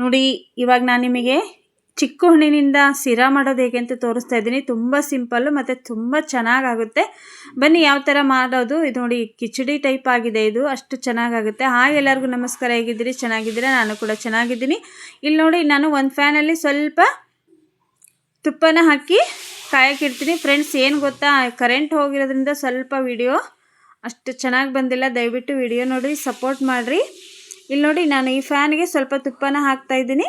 ನೋಡಿ, ಇವಾಗ ನಾನು ನಿಮಗೆ ಚಿಕ್ಕ ಹಣ್ಣಿನಿಂದ ಸಿರಾ ಮಾಡೋದು ಹೇಗೆ ಅಂತ ತೋರಿಸ್ತಾ ಇದ್ದೀನಿ. ತುಂಬ ಸಿಂಪಲ್ಲು ಮತ್ತು ತುಂಬ ಚೆನ್ನಾಗಾಗುತ್ತೆ. ಬನ್ನಿ, ಯಾವ ಥರ ಮಾಡೋದು? ಇದು ನೋಡಿ, ಕಿಚಡಿ ಟೈಪ್ ಆಗಿದೆ ಇದು. ಅಷ್ಟು ಚೆನ್ನಾಗಾಗುತ್ತೆ. ಹಾಗೆ ಎಲ್ಲರಿಗೂ ನಮಸ್ಕಾರ. ಹೇಗಿದ್ದೀರಿ? ಚೆನ್ನಾಗಿದ್ದೀರಾ? ನಾನು ಕೂಡ ಚೆನ್ನಾಗಿದ್ದೀನಿ. ಇಲ್ಲಿ ನೋಡಿ, ನಾನು ಒಂದು ಫ್ಯಾನಲ್ಲಿ ಸ್ವಲ್ಪ ತುಪ್ಪನ ಹಾಕಿ ಕಾಯಕ್ಕಿಡ್ತೀನಿ ಫ್ರೆಂಡ್ಸ್ ಏನು ಗೊತ್ತಾ? ಕರೆಂಟ್ ಹೋಗಿರೋದ್ರಿಂದ ಸ್ವಲ್ಪ ವಿಡಿಯೋ ಅಷ್ಟು ಚೆನ್ನಾಗಿ ಬಂದಿಲ್ಲ. ದಯವಿಟ್ಟು ವಿಡಿಯೋ ನೋಡಿ ಸಪೋರ್ಟ್ ಮಾಡಿರಿ. ಇಲ್ಲಿ ನೋಡಿ, ನಾನು ಈ ಫ್ಯಾನ್ಗೆ ಸ್ವಲ್ಪ ತುಪ್ಪನ ಹಾಕ್ತಾ ಇದ್ದೀನಿ.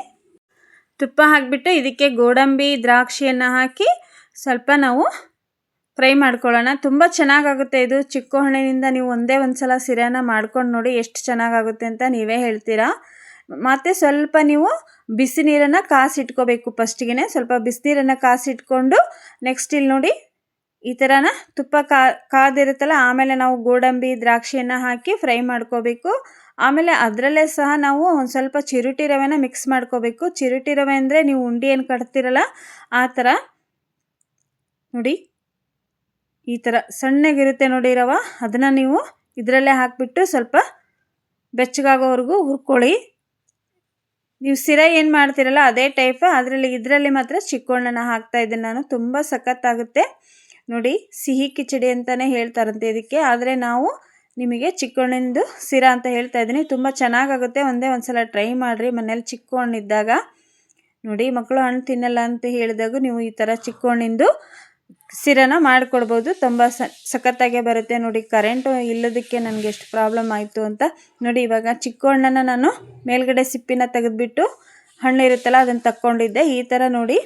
ತುಪ್ಪ ಹಾಕಿಬಿಟ್ಟು ಇದಕ್ಕೆ ಗೋಡಂಬಿ, ದ್ರಾಕ್ಷಿಯನ್ನು ಹಾಕಿ ಸ್ವಲ್ಪ ನಾವು ಫ್ರೈ ಮಾಡ್ಕೊಳ್ಳೋಣ. ತುಂಬ ಚೆನ್ನಾಗಾಗುತ್ತೆ ಇದು. ಚಿಕ್ಕ ಹಣ್ಣಿನಿಂದ ನೀವು ಒಂದೇ ಒಂದು ಸಲ ಸಿರಾನ ಮಾಡ್ಕೊಂಡು ನೋಡಿ ಎಷ್ಟು ಚೆನ್ನಾಗಾಗುತ್ತೆ ಅಂತ ನೀವೇ ಹೇಳ್ತೀರಾ? ಮತ್ತು ಸ್ವಲ್ಪ ನೀವು ಬಿಸಿ ನೀರನ್ನು ಕಾಸಿಟ್ಕೋಬೇಕು ಫಸ್ಟಿಗೆ ಸ್ವಲ್ಪ ಬಿಸಿನೀರನ್ನು ಕಾಸಿಟ್ಕೊಂಡು ನೆಕ್ಸ್ಟ್ ಇಲ್ಲಿ ನೋಡಿ ಈ ಥರನ ತುಪ್ಪ ಕಾ, ಕಾದಿರುತ್ತಲ್ಲ, ಆಮೇಲೆ ನಾವು ಗೋಡಂಬಿ, ದ್ರಾಕ್ಷಿಯನ್ನು ಹಾಕಿ ಫ್ರೈ ಮಾಡ್ಕೋಬೇಕು. ಆಮೇಲೆ ಅದರಲ್ಲೇ ಸಹ ನಾವು ಒಂದು ಸ್ವಲ್ಪ ಚಿರುಟಿ ರವೆನ ಮಿಕ್ಸ್ ಮಾಡ್ಕೋಬೇಕು. ಚಿರುಟಿ ರವೆ ಅಂದರೆ ನೀವು ಉಂಡೆ ಏನು ಕಟ್ತಿರಲ್ಲ, ಆ ಥರ ನೋಡಿ, ಈ ಥರ ಸಣ್ಣಗಿರುತ್ತೆ ನೋಡಿ ರವ. ಅದನ್ನು ನೀವು ಇದರಲ್ಲೇ ಹಾಕಿಬಿಟ್ಟು ಸ್ವಲ್ಪ ಬೆಚ್ಚಗಾಗೋವರೆಗೂ ಹುರ್ಕೊಳ್ಳಿ. ನೀವು ಸಿರ ಏನು ಮಾಡ್ತಿರಲ್ಲ, ಅದೇ ಟೈಪ್ ಅದರಲ್ಲಿ, ಇದರಲ್ಲಿ ಮಾತ್ರ ಚಿಕ್ಕೋಣ್ಣನ ಹಾಕ್ತಾ ಇದ್ದೀನಿ ನಾನು. ತುಂಬ ಸಖತ್ತಾಗುತ್ತೆ. ನೋಡಿ, ಸಿಹಿ ಕಿಚಡಿ ಅಂತಲೇ ಹೇಳ್ತಾರಂತೆ ಇದಕ್ಕೆ. ಆದರೆ ನಾವು ನಿಮಗೆ ಚಿಕ್ಕೋಣಿಂದು ಸಿರ ಅಂತ ಹೇಳ್ತಾ ಇದ್ದೀನಿ. ತುಂಬ ಚೆನ್ನಾಗಾಗುತ್ತೆ. ಒಂದೇ ಒಂದು ಸಲ ಟ್ರೈ ಮಾಡಿರಿ. ಮನೇಲಿ ಚಿಕ್ಕ ಹಣ್ಣಿದ್ದಾಗ ನೋಡಿ, ಮಕ್ಕಳು ಹಣ್ಣು ತಿನ್ನಲ್ಲ ಅಂತ ಹೇಳಿದಾಗ ನೀವು ಈ ಥರ ಚಿಕ್ಕ ಹಣ್ಣಿಂದು ಸಿರನ ಮಾಡಿಕೊಡ್ಬೋದು. ತುಂಬ ಸಖತ್ತಾಗೆ ಬರುತ್ತೆ. ನೋಡಿ ಕರೆಂಟು ಇಲ್ಲದಕ್ಕೆ ನನಗೆ ಎಷ್ಟು ಪ್ರಾಬ್ಲಮ್ ಆಯಿತು ಅಂತ ನೋಡಿ, ಇವಾಗ ಚಿಕ್ಕ ಹಣ್ಣನ್ನು ನಾನು ಮೇಲ್ಗಡೆ ಸಿಪ್ಪಿನ ತೆಗೆದುಬಿಟ್ಟು ಹಣ್ಣು ಇರುತ್ತಲ್ಲ ಅದನ್ನು ತಕ್ಕೊಂಡಿದ್ದೆ. ಈ ಥರ ನೋಡಿ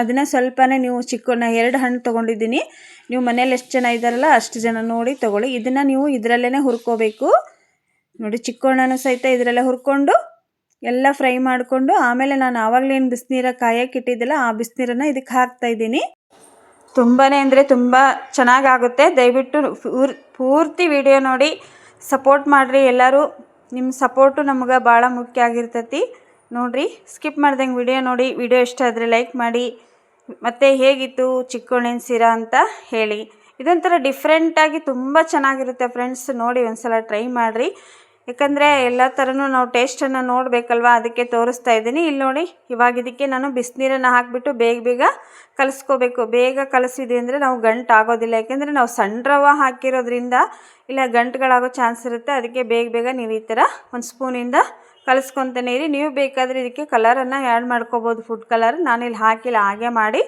ಅದನ್ನು ಸ್ವಲ್ಪನೇ ನೀವು ಚಿಕ್ಕ ಎರಡು ಹಣ್ಣು ತೊಗೊಂಡಿದ್ದೀನಿ. ನೀವು ಮನೇಲಿ ಎಷ್ಟು ಜನ ಇದ್ದಾರಲ್ಲ, ಅಷ್ಟು ಜನ ನೋಡಿ ತೊಗೊಳ್ಳಿ. ಇದನ್ನು ನೀವು ಇದರಲ್ಲೇ ಹುರ್ಕೋಬೇಕು. ನೋಡಿ ಚಿಕ್ಕ ಸಹಿತ ಇದರಲ್ಲೇ ಹುರ್ಕೊಂಡು ಎಲ್ಲ ಫ್ರೈ ಮಾಡಿಕೊಂಡು, ಆಮೇಲೆ ನಾನು ಆವಾಗಲೇನು ಬಿಸಿನೀರ ಕಾಯಕ್ಕೆ ಇಟ್ಟಿದ್ದಿಲ್ಲ, ಆ ಬಿಸಿನೀರನ್ನು ಇದಕ್ಕೆ ಹಾಕ್ತಾ ಇದ್ದೀನಿ. ತುಂಬಾ ಅಂದರೆ ತುಂಬ ಚೆನ್ನಾಗಾಗುತ್ತೆ. ದಯವಿಟ್ಟು ಪೂರ್ತಿ ವಿಡಿಯೋ ನೋಡಿ, ಸಪೋರ್ಟ್ ಮಾಡಿರಿ ಎಲ್ಲರೂ. ನಿಮ್ಮ ಸಪೋರ್ಟು ನಮ್ಗೆ ಭಾಳ ಮುಖ್ಯ ಆಗಿರ್ತೈತಿ. ನೋಡಿರಿ ಸ್ಕಿಪ್ ಮಾಡ್ದಂಗೆ ವಿಡಿಯೋ ನೋಡಿ ವಿಡಿಯೋ ಇಷ್ಟ ಆದರೆ ಲೈಕ್ ಮಾಡಿ. ಮತ್ತು ಹೇಗಿತ್ತು ಚಿಕ್ಕೋಣಿನ ಸೀರಾ ಅಂತ ಹೇಳಿ. ಇದೊಂಥರ ಡಿಫ್ರೆಂಟಾಗಿ ತುಂಬ ಚೆನ್ನಾಗಿರುತ್ತೆ ಫ್ರೆಂಡ್ಸ್ ನೋಡಿ ಒಂದು ಸಲ ಟ್ರೈ ಮಾಡಿರಿ. ಯಾಕಂದರೆ ಎಲ್ಲ ಥರನೂ ನಾವು ಟೇಸ್ಟನ್ನು ನೋಡಬೇಕಲ್ವ, ಅದಕ್ಕೆ ತೋರಿಸ್ತಾ ಇದ್ದೀನಿ. ಇಲ್ಲಿ ನೋಡಿ, ಇವಾಗ ಇದಕ್ಕೆ ನಾನು ಬಿಸಿನೀರನ್ನು ಹಾಕಿಬಿಟ್ಟು ಬೇಗ ಬೇಗ ಕಲಿಸ್ಕೋಬೇಕು. ಬೇಗ ಕಲಿಸಿದೆ ಅಂದರೆ ನಾವು ಗಂಟು ಆಗೋದಿಲ್ಲ. ಯಾಕೆಂದರೆ ನಾವು ಸಣ್ಣ ಹಾಕಿರೋದ್ರಿಂದ, ಇಲ್ಲ ಗಂಟುಗಳಾಗೋ ಚಾನ್ಸ್ ಇರುತ್ತೆ. ಅದಕ್ಕೆ ಬೇಗ ಬೇಗ ನೀವು ಈ ಥರ ಒಂದು ಸ್ಪೂನಿಂದ ಕಲಿಸ್ಕೊತಾನೆ ಇರಿ. ನೀವು ಬೇಕಾದರೆ ಇದಕ್ಕೆ ಕಲರನ್ನು ಆ್ಯಡ್ ಮಾಡ್ಕೋಬೋದು. ಫುಡ್ ಕಲರ್ ನಾನು ಇಲ್ಲಿ ಹಾಕಿಲ್ಲ ಹಾಗೆ ಮಾಡಿ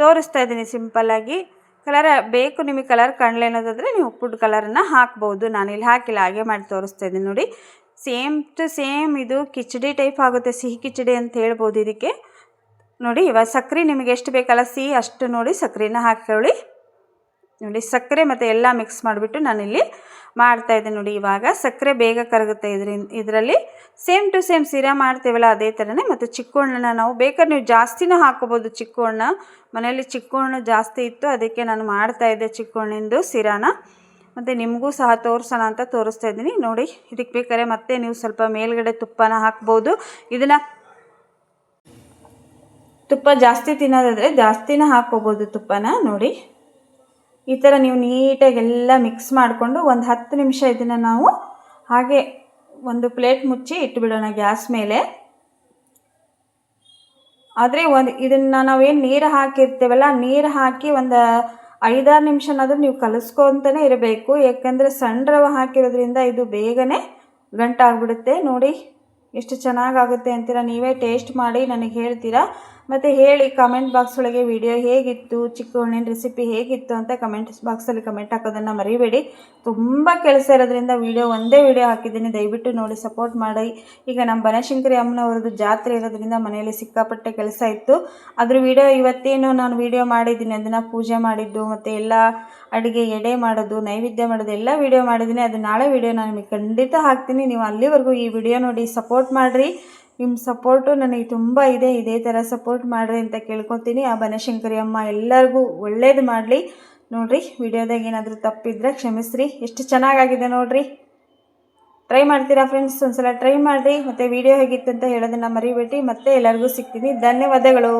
ತೋರಿಸ್ತಾ ಇದ್ದೀನಿ ಸಿಂಪಲ್ಲಾಗಿ ಕಲರ್ ಬೇಕು ನಿಮಗೆ ಕಲರ್ ಕಾಣಲಿ ಅನ್ನೋದಾದರೆ ನೀವು ಫುಡ್ ಕಲರನ್ನು ಹಾಕ್ಬೋದು. ನಾನಿಲ್ಲಿ ಹಾಕಿಲ್ಲ ಹಾಗೆ ಮಾಡಿ ತೋರಿಸ್ತಾ ಇದ್ದೀನಿ ನೋಡಿ. ಸೇಮ್ ಟು ಸೇಮ್ ಇದು ಕಿಚಡಿ ಟೈಪ್ ಆಗುತ್ತೆ. ಸಿಹಿ ಕಿಚಡಿ ಅಂತ ಹೇಳ್ಬೋದು ಇದಕ್ಕೆ. ನೋಡಿ, ಇವಾಗ ಸಕ್ಕರೆ ನಿಮಗೆ ಎಷ್ಟು ಬೇಕಲ್ಲ? ಸಿಹಿ ಅಷ್ಟು ನೋಡಿ ಸಕ್ಕರೆನ ಹಾಕೊಳ್ಳಿ ನೋಡಿ ಸಕ್ಕರೆ ಮತ್ತು ಎಲ್ಲ ಮಿಕ್ಸ್ ಮಾಡಿಬಿಟ್ಟು ನಾನಿಲ್ಲಿ ಮಾಡ್ತಾಯಿದ್ದೆ ನೋಡಿ ಇವಾಗ. ಸಕ್ಕರೆ ಬೇಗ ಕರಗುತ್ತೆ ಇದರಿಂದ ಇದರಲ್ಲಿ. ಸೇಮ್ ಟು ಸೇಮ್ ಸಿರಾ ಮಾಡ್ತೇವಲ್ಲ, ಅದೇ ಥರನೇ ಮತ್ತು ಚಿಕ್ಕೋಣ್ಣನ ನಾವು ಬೇಕಾದ್ರೆ ನೀವು ಜಾಸ್ತಿನೂ ಹಾಕೋಬೋದು ಚಿಕ್ಕೋಣ್ಣ ಮನೆಯಲ್ಲಿ ಚಿಕ್ಕೋಣ್ಣು ಜಾಸ್ತಿ ಇತ್ತು, ಅದಕ್ಕೆ ನಾನು ಮಾಡ್ತಾಯಿದ್ದೆ ಚಿಕ್ಕೋಣ್ಣಿಂದು ಸಿರಾನ. ಮತ್ತು ನಿಮಗೂ ಸಹ ತೋರಿಸೋಣ ಅಂತ ತೋರಿಸ್ತಾ ಇದ್ದೀನಿ. ನೋಡಿ, ಇದಕ್ಕೆ ಬೇಕಾದ್ರೆ ಮತ್ತೆ ನೀವು ಸ್ವಲ್ಪ ಮೇಲ್ಗಡೆ ತುಪ್ಪನ ಹಾಕ್ಬೋದು. ಇದನ್ನು ತುಪ್ಪ ಜಾಸ್ತಿ ತಿನ್ನೋದಾದರೆ ಜಾಸ್ತಿನ ಹಾಕ್ಕೋಬೋದು ತುಪ್ಪನ. ನೋಡಿ. ಈ ಥರ ನೀವು ನೀಟಾಗಿ ಎಲ್ಲ ಮಿಕ್ಸ್ ಮಾಡಿಕೊಂಡು ಒಂದು ಹತ್ತು ನಿಮಿಷ ಇದನ್ನು ನಾವು ಹಾಗೆ ಒಂದು ಪ್ಲೇಟ್ ಮುಚ್ಚಿ ಇಟ್ಟುಬಿಡೋಣ ಗ್ಯಾಸ್ ಮೇಲೆ. ಆದರೆ ಒಂದು ಇದನ್ನು ನಾವೇನು ನೀರು ಹಾಕಿರ್ತೇವಲ್ಲ, ನೀರು ಹಾಕಿ ಒಂದು ಐದಾರು ನಿಮಿಷನಾದರೂ ನೀವು ಕಲಿಸ್ಕೊತನೇ ಇರಬೇಕು. ಯಾಕಂದರೆ ಸಣ್ಣ ರವೆ ಹಾಕಿರೋದ್ರಿಂದ ಇದು ಬೇಗನೆ ಗಂಟಾಗ್ಬಿಡುತ್ತೆ. ನೋಡಿ, ಎಷ್ಟು ಚೆನ್ನಾಗಾಗುತ್ತೆ ಅಂತೀರ? ನೀವೇ ಟೇಸ್ಟ್ ಮಾಡಿ ನನಗೆ ಹೇಳ್ತೀರಾ? ಮತ್ತು ಹೇಳಿ ಕಮೆಂಟ್ ಬಾಕ್ಸ್ ಒಳಗೆ ವಿಡಿಯೋ ಹೇಗಿತ್ತು, ಚಿಕ್ಕ ಹಣ್ಣಿನ ರೆಸಿಪಿ ಹೇಗಿತ್ತು ಅಂತ ಕಮೆಂಟ್ ಬಾಕ್ಸಲ್ಲಿ ಕಮೆಂಟ್ ಹಾಕೋದನ್ನು ಮರಿಬೇಡಿ. ತುಂಬ ಕೆಲಸ ಇರೋದ್ರಿಂದ ವಿಡಿಯೋ ಒಂದೇ ವಿಡಿಯೋ ಹಾಕಿದ್ದೀನಿ. ದಯವಿಟ್ಟು ನೋಡಿ ಸಪೋರ್ಟ್ ಮಾಡಿ. ಈಗ ನಮ್ಮ ಬನಶಂಕರಿ ಅಮ್ಮನವ್ರದ್ದು ಜಾತ್ರೆ ಇರೋದ್ರಿಂದ ಮನೆಯಲ್ಲಿ ಸಿಕ್ಕಾಪಟ್ಟೆ ಕೆಲಸ ಇತ್ತು. ಅದ್ರ ವಿಡಿಯೋ ಇವತ್ತೇನು ನಾನು ವಿಡಿಯೋ ಮಾಡಿದ್ದೀನಿ. ಅದನ್ನು ಪೂಜೆ ಮಾಡಿದ್ದು, ಮತ್ತು ಎಲ್ಲ ಅಡುಗೆ, ಎಡೆ ಮಾಡೋದು, ನೈವೇದ್ಯ ಮಾಡೋದು, ಎಲ್ಲ ವಿಡಿಯೋ ಮಾಡಿದ್ದೀನಿ. ಅದು ನಾಳೆ ವಿಡಿಯೋ ನಾನು ನಿಮಗೆ ಖಂಡಿತ ಹಾಕ್ತೀನಿ. ನೀವು ಅಲ್ಲಿವರೆಗೂ ಈ ವಿಡಿಯೋ ನೋಡಿ ಸಪೋರ್ಟ್ ಮಾಡಿರಿ. ನಿಮ್ಮ ಸಪೋರ್ಟು ನನಗೆ ತುಂಬ ಇದೆ, ಇದೇ ಥರ ಸಪೋರ್ಟ್ ಮಾಡಿರಿ ಅಂತ ಕೇಳ್ಕೊತೀನಿ. ಆ ಬನಶಂಕರಿ ಅಮ್ಮ ಎಲ್ಲರಿಗೂ ಒಳ್ಳೇದು ಮಾಡಲಿ. ನೋಡಿರಿ, ವಿಡಿಯೋದಾಗ ಏನಾದರೂ ತಪ್ಪಿದ್ರೆ ಕ್ಷಮಿಸ್ರಿ. ಎಷ್ಟು ಚೆನ್ನಾಗಾಗಿದೆ ನೋಡಿರಿ. ಟ್ರೈ ಮಾಡ್ತೀರಾ ಫ್ರೆಂಡ್ಸ್ ಒಂದ್ಸಲ ಟ್ರೈ ಮಾಡಿರಿ. ಮತ್ತು ವಿಡಿಯೋ ಹೇಗಿತ್ತು ಅಂತ ಹೇಳೋದನ್ನು ಮರಿಬೇಡಿ. ಮತ್ತೆ ಎಲ್ಲರಿಗೂ ಸಿಗ್ತೀನಿ. ಧನ್ಯವಾದಗಳು.